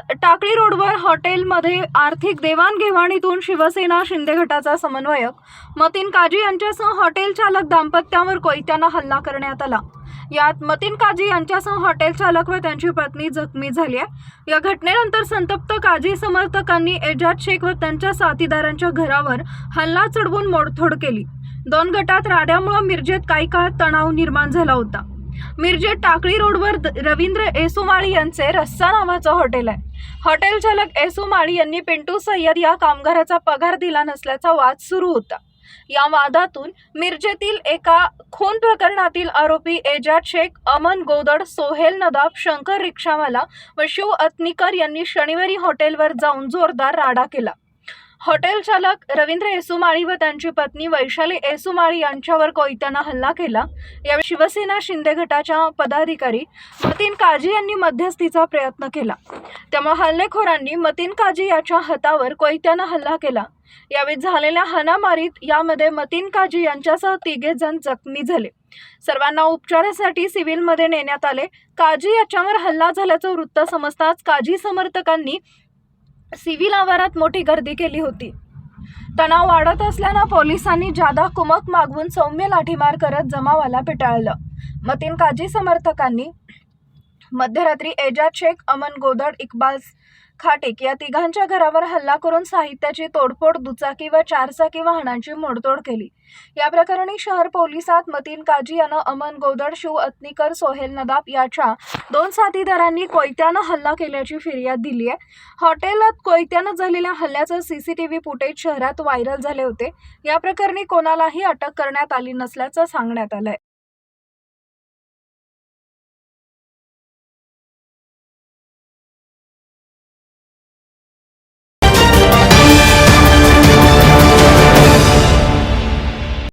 टाकळी रोडवर हॉटेलमध्ये आर्थिक देवाणघेवाणीतून शिवसेना शिंदे गटाचा समन्वयक मतीन काजी यांच्यासह हॉटेल चालक दाम्पत्यावर कोयत्यानं हल्ला करण्यात आला. यात मतीन काजी यांच्यासह हॉटेल चालक व त्यांची पत्नी जखमी झाली आहे. या घटनेनंतर संतप्त काजी समर्थकांनी एजाज शेख व त्यांच्या साथीदारांच्या घरावर हल्ला चढवून मोडतोड केली. दोन गटात राड्यामुळे मिरजेत काही काळ तणाव निर्माण झाला होता. मिरजेत टाकळी रोडवर द- रवींद्र एसुमाळी यांचे रस्सा नावाचं हॉटेल आहे. हॉटेल चालक एसुमाळी यांनी पिंटू सय्यद या कामगाराचा पगार दिला नसल्याचा वाद सुरू होता. या वादातून मिरजेतील एका खून प्रकरणातील आरोपी एजाज शेख अमन गोदड सोहेल नदाब शंकर रिक्षावाला व शिव अत्निकर यांनी शनिवारी हॉटेलवर जाऊन जोरदार राडा केला. हॉटेल चालक रवींद्र येसुमाळी व त्यांची पत्नी वैशाली येसुमाळी यांच्यावर कोयत्यानं हल्ला केला. यावेळी शिवसेना शिंदे गटाच्या पदाधिकारी मतीन काजी यांनी मध्यस्थीचा प्रयत्न केला. त्यामुळे हल्लेखोरांनी मतीन काजी याच्या हातावर कोयत्यानं हल्ला केला. यावेळी झालेल्या हाणामारीत यामध्ये मतीन काजी यांच्यासह तिघे जण जखमी झाले. सर्वांना उपचारासाठी सिव्हिलमध्ये नेण्यात आले. काजी याच्यावर हल्ला झाल्याचं वृत्त समजताच काजी समर्थकांनी सिव्हिल आवारात मोठी गर्दी केली होती. तणाव वाढत असल्यानं पोलिसांनी जादा कुमक मागवून सौम्य लाठीमार करत जमावाला पिटाळलं. मतीन काजी समर्थकांनी मध्यरात्री एजाज शेख अमन गोदड इक्बाल खाटिक या तिघांच्या घरावर हल्ला करून साहित्याची तोडफोड दुचाकी व चारचाकी वाहनांची मोडतोड केली. या प्रकरणी शहर पोलिसात मतीन काजी यानं अमन गोदड शिव अत्नीकर सोहेल नदाब याच्या दोन साथीदारांनी कोयत्यानं हल्ला केल्याची फिर्याद दिली आहे. हॉटेलात कोयत्यानं झालेल्या हल्ल्याचं सीसीटीव्ही फुटेज शहरात व्हायरल झाले होते. या प्रकरणी कोणालाही अटक करण्यात आली नसल्याचं सांगण्यात आलंय.